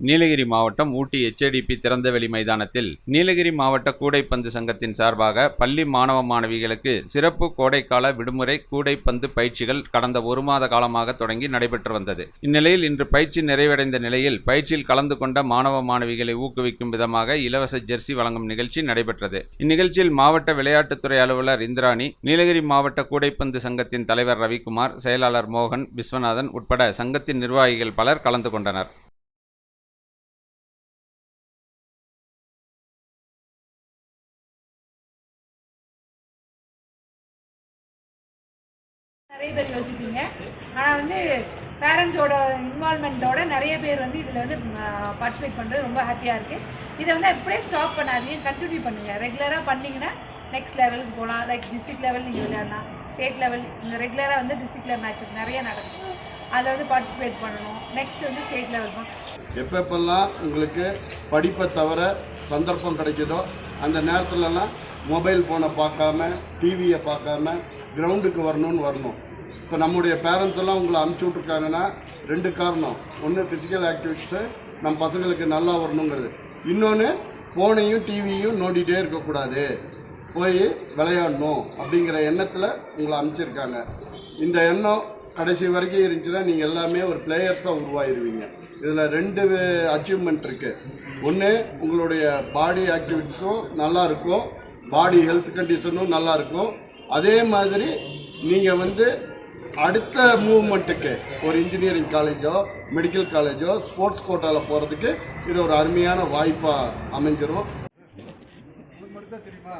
நீலகிரி மாவட்டம் ஊட்டி எச்ஏடிபி திறந்தவெளி மைதானத்தில் நீலகிரி மாவட்ட கூடைப்பந்து சங்கத்தின் சார்பாக பள்ளி மாணவ மாணவிகளுக்கு சிறப்பு கோடைக்கால விடுமுறை கூடைப்பந்து பயிற்சிகள் கடந்த ஒரு மாத காலமாக தொடங்கி நடைபெற்று வந்தது. இந்நிலையில் இன்று பயிற்சி நிறைவடைந்த நிலையில் பயிற்சியில் கலந்து கொண்ட மாணவ மாணவிகளை ஊக்குவிக்கும் விதமாக இலவச ஜெர்சி வழங்கும் நிகழ்ச்சி நடைபெற்றது. இந்நிகழ்ச்சியில் மாவட்ட விளையாட்டுத்துறை அலுவலர் இந்திராணி நீலகிரி மாவட்ட கூடைப்பந்து சங்கத்தின் தலைவர் ரவிக்குமார் செயலாளர் மோகன் விஸ்வநாதன் உட்பட சங்கத்தின் நிர்வாகிகள் பலர் கலந்து கொண்டனர். நிறைய பேர் யோசிப்பீங்க. ஆனால் வந்து பேரண்ட்ஸோட இன்வால்மெண்ட்டோட நிறைய பேர் வந்து இதில் வந்து பார்ட்டிசிபேட் பண்ணுறது ரொம்ப ஹாப்பியாக இருக்குது இதை வந்து அப்படியே ஸ்டாப் பண்ணாதீங்க. கண்டினியூ பண்ணுங்கள் ரெகுலராக பண்ணிங்கன்னா நெக்ஸ்ட் லெவலுக்கு போகலாம் லைக் டிஸ்ட்ரிக்ட் லெவல் நீங்கள் விளையாடலாம். ஸ்டேட் லெவல் இந்த ரெகுலராக வந்து டிஸ்ட்ரிக்ட் லெவல் மேட்சஸ் நிறைய நடக்கும். அதை வந்து பார்ட்டிசிபேட் பண்ணணும். நெக்ஸ்ட் வந்து ஸ்டேட் லெவல் எப்பப்பெல்லாம் உங்களுக்கு படிப்பை தவிர சந்தர்ப்பம் கிடைக்குதோ அந்த நேரத்துலலாம் மொபைல் ஃபோனை பார்க்காம டிவியை பார்க்காம கிரவுண்டுக்கு வரணும்னு வரணும். இப்போ நம்முடைய பேரண்ட்ஸ் எல்லாம் உங்களை அனுப்பிச்சி விட்ருக்காங்கன்னா ரெண்டு காரணம். ஒன்று ஃபிசிக்கல் ஆக்டிவிட்டிஸு நம்ம பசங்களுக்கு நல்லா வரணுங்கிறது. இன்னொன்று ஃபோனையும் டிவியும் நோண்டிகிட்டே இருக்கக்கூடாது. போய் விளையாடணும் அப்படிங்கிற எண்ணத்தில் உங்களை அனுப்பிச்சிருக்காங்க இந்த எண்ணம் கடைசி வரைக்கும் இருந்துச்சுன்னா நீங்கள் எல்லாமே ஒரு பிளேயர்ஸாக உருவாயிருவீங்க. இதில் ரெண்டு அச்சீவ்மெண்ட் இருக்குது ஒன்று உங்களுடைய பாடி ஆக்டிவிட்டிஸும் நல்லா இருக்கும். பாடி ஹெல்த் கண்டிஷனும் நல்லா இருக்கும். அதே மாதிரி நீங்கள் வந்து அடுத்த மூவ்மெண்ட்டுக்கு ஒரு இன்ஜினியரிங் காலேஜோ மெடிக்கல் காலேஜோ ஸ்போர்ட்ஸ் கோட்டாவில் போகிறதுக்கு இது ஒரு அருமையான வாய்ப்பாக அமைஞ்சிரும். கொடுத்தா தெரியுமா?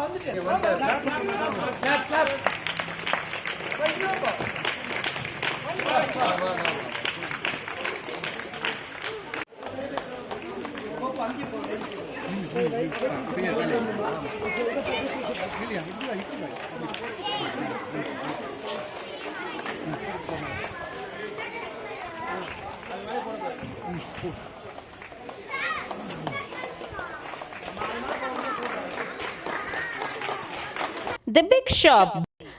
வந்துட்டேன் The Big Shop.